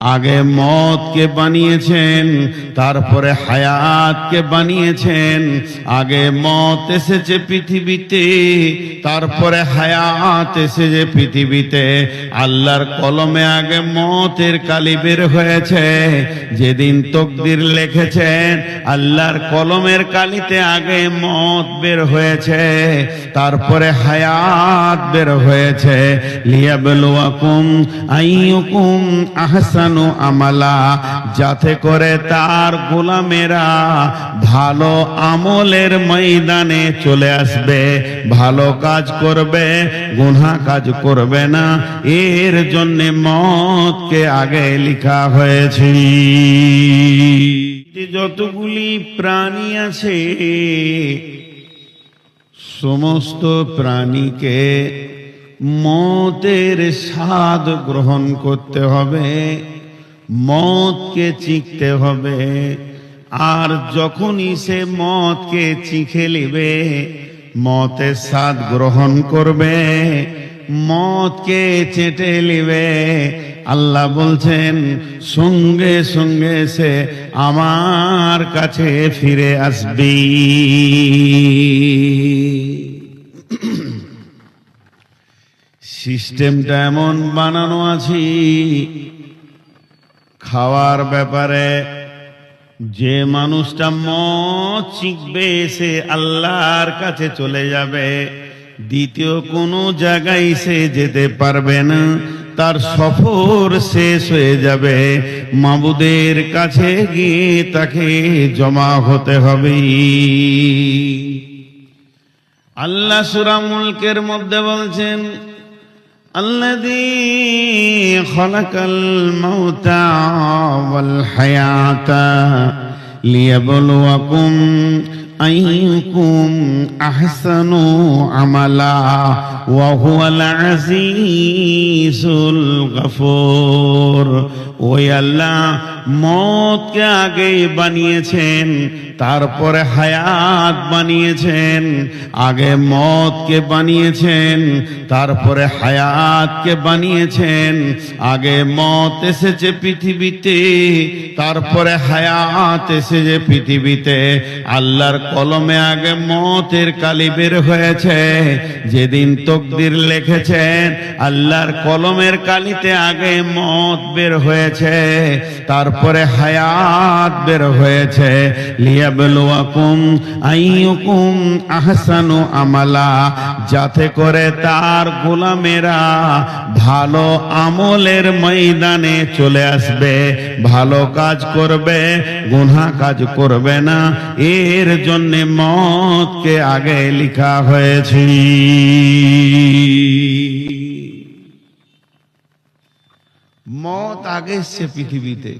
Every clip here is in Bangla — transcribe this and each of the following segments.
আগে মতকে বানিয়েছেন, তারপরে হায়াতকে বানিয়েছেন, আগে মত এসেছে পৃথিবীতে, তারপরে হায়াত এসেছে পৃথিবীতে। আল্লাহর কলমে আগে মতের কালি বের হয়েছে, যেদিন তকদির লিখেছেন, আল্লাহর কলমের কালিতে আগে মত বের হয়েছে, তারপরে হায়াত বের হয়েছে। লিয়াবলুয়াকুম আইয়ুকুম আহসানু। আমালা, যাতে করে তার গোলামেরা ভালো আমলের ময়দানে চলে আসবে। ভালো কাজ করবে, গুনাহ কাজ করবে না। এর জন্য মতকে আগে লেখা হয়েছে। যতগুলি প্রাণী আছে, সমস্ত প্রাণীকে মতের স্বাদ গ্রহণ করতে হবে। মদকে চিখতে হবে। আর যখনই সে মদকে চিখে নেবে মতের স্বাদ গ্রহণ করবে, মদকে চেটে নেবে। আল্লাহ বলছেন, সঙ্গে সঙ্গে সে আমার কাছে ফিরে আসবি। সিস্টেমটা এমন বানানো আছি খাওয়ার ব্যাপারে যে মানুষটা মদ চিকবে সে আল্লাহর কাছে চলে যাবে। দ্বিতীয় কোনো জায়গায় সে যেতে পারবে না, তার সফর শেষ হয়ে যাবে। মাবুদের কাছে গিয়ে তাকে জমা হতে হবে। আল্লাহ সুরা মুলকের মধ্যে বলছেন الذي خلق الموت والحياة ليبلوكم আইকুম আহসানু আমালা ওয়া হুয়াল আজিজুল গফুর। ওই আল্লাহ মতকে আগেই বানিয়েছেন, তারপরে হায়াত বানিয়েছেন, আগে মতকে বানিয়েছেন, তারপরে হায়াতকে বানিয়েছেন, আগে মত এসেছে পৃথিবীতে, তারপরে হায়াত এসেছে পৃথিবীতে। আল্লাহর কলমে আগে মতের কালি বের হয়েছে। যেদিন তকদির লিখেছেন, আল্লাহর কলমের কালিতে আগে মত বের হয়েছে। তারপরে হায়াত বের হয়েছে। লিয়াবলুয়াকুম আইয়ুকুম আহসানু আমালা। যাতে করে তার গোলামেরা ভালো আমলের ময়দানে চলে আসবে। ভালো কাজ করবে গুনা কাজ করবে না। এর জন্য মতকে আগে লেখা হয়েছে। মত আগে এসছে পৃথিবীতে।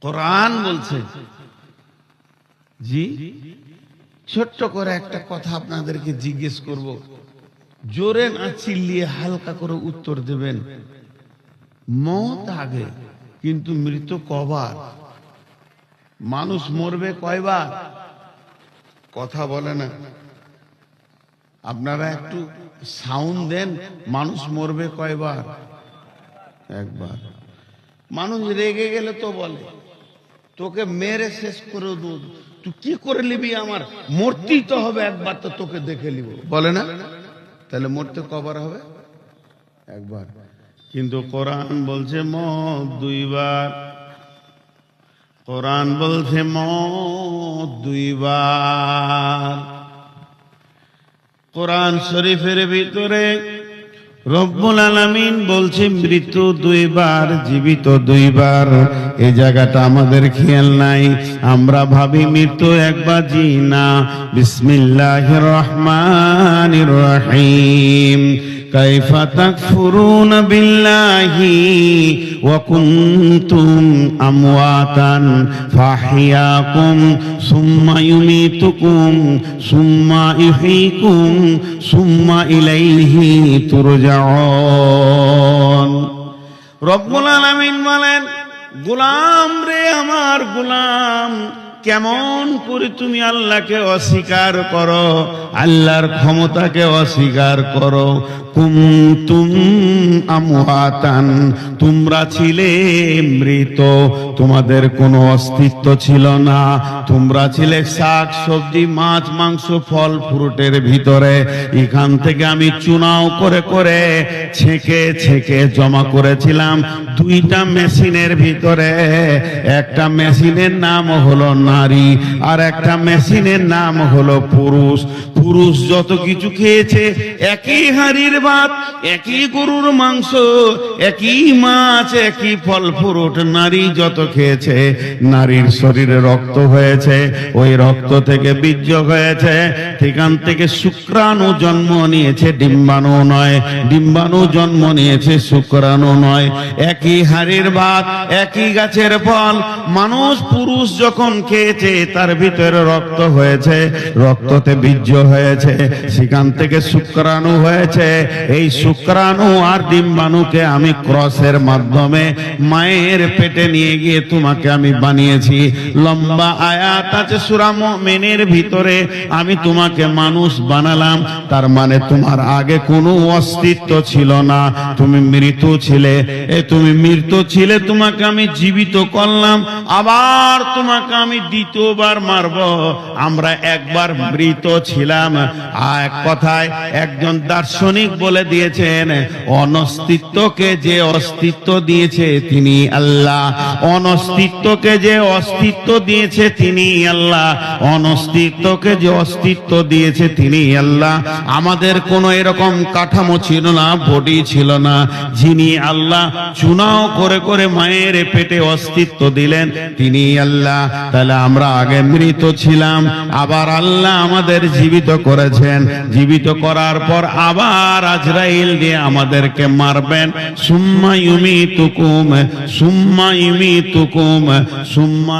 কোরআন বলছে। জি? ছোট্ট করে একটা কথা আপনাদেরকে জিজ্ঞেস করব। জোরে না চিল্লিয়ে হালকা করে উত্তর দেবেন। মত আগে, কিন্তু মৃত্যু কবার মানুষ মরবে কয়বার? কথা বলে না। আপনারা একটু সাউন্ড দেন, মানুষ মরবে কয়বার? একবার। মানুষ রেগে গেলে তো বলে, তোকে মেরে শেষ করে দেব। তুই কি করে নিবি আমার? মরতেই তো হবে, একবার তো তোকে দেখে নিব। বলে না? তাহলে মরতে কবার হবে? একবার। কিন্তু কোরআন বলছে মত দুইবার। কোরআন বলছে, মত দুইবার। কোরআন শরীফের ভিতরে রব্বুল আলামিন বলছে, মৃত্যু দুইবার, জীবিত দুইবার। এই জায়গাটা আমাদের খেয়াল নাই। আমরা ভাবি মৃত্যু একবার জি না রহমানির রহিম। كيف تكفرون بالله وكنتم أمواتا فأحياكم ثم يميتكم ثم يحييكم ثم إليه ترجعون রব্বুল আলামিন বলেন গোলাম রে আমার গোলাম কেমন করে তুমি আল্লাহকে অস্বীকার করো আল্লাহর ক্ষমতাকে অস্বীকার করো কুমতুম তোমরা ছিলে মৃত, তোমাদের কোনো অস্তিত্ব ছিল না। তোমরা ছিলে শাক, সবজি, মাছ, মাংস, ফল, ফ্রুটের ভিতরে। এখান থেকে আমি চুনাও করে করে ছেঁকে ছেঁকে জমা করেছিলাম দুইটা মেশিনের ভিতরে। একটা মেশিনের নাম হলো নারী, আর একটা মেশিনের নাম হলো পুরুষ। পুরুষ যত কিছু খেয়েছে, একই হাড়ির ভাত, একই গরুর মাংস, একই মাছ, একই ফল, ফ্রুট, নারী যত খেয়েছে, নারীর শরীরে রক্ত হয়েছে, ওই রক্ত থেকে বীর্য হয়েছে, সেখান থেকে শুক্রাণু জন্ম নিয়েছে, ডিম্বাণু নয়, ডিম্বাণু জন্ম নিয়েছে, শুক্রাণু নয়। একই হাড়ির ভাত, একই গাছের ফল, মানুষ, পুরুষ যখন খেয়েছে, তার ভিতরে রক্ত হয়েছে, রক্ততে বীর্য হয়েছে, সেখান থেকে শুক্রাণু হয়েছে এই শুক্রাণু আর ডিম্বাণুকে আমি ক্রসের মাধ্যমে মায়ের পেটে নিয়ে গিয়ে তোমাকে আমি বানিয়েছি। লম্বা আয়াত আছে সুরাম মেনের ভিতরে। আমি তোমাকে মানুষ বানালাম, তার মানে তোমার আগে কোনো অস্তিত্ব ছিল না। তুমি মৃত ছিলে, এ তুমি মৃত ছিলে, তোমাকে আমি জীবিত করলাম, আবার তোমাকে আমি দ্বিতীয়বার মারব। আমরা একবার মৃত ছিলাম। আর এক কথায় একজন দার্শনিক বলে দিয়েছেন, অনস্তিত্বকে যে অস্তিত্ব দিয়েছে তিনি আল্লাহ। অনস্তিত্বকে যে অস্তিত্ব দিয়েছে তিনি আল্লাহ। অনস্তিত্বকে যে অস্তিত্ব দিয়েছে তিনি আল্লাহ। আমাদের কোনো এরকম কাঠামো ছিল না, বডি ছিল না। যিনি আল্লাহ, চুনাও করে করে মায়ের পেটে অস্তিত্ব দিলেন তিনি আল্লাহ। তাহলে আমরা আগে মৃত ছিলাম, আবার আল্লাহ আমাদের জীবিত করেছেন। জীবিত করার পর আবার আজরাইল দিয়ে আমাদেরকে মারবেন। সুম্মা ইউমি তুকুম সুম্মা ইউমি তুকুম সুম্মা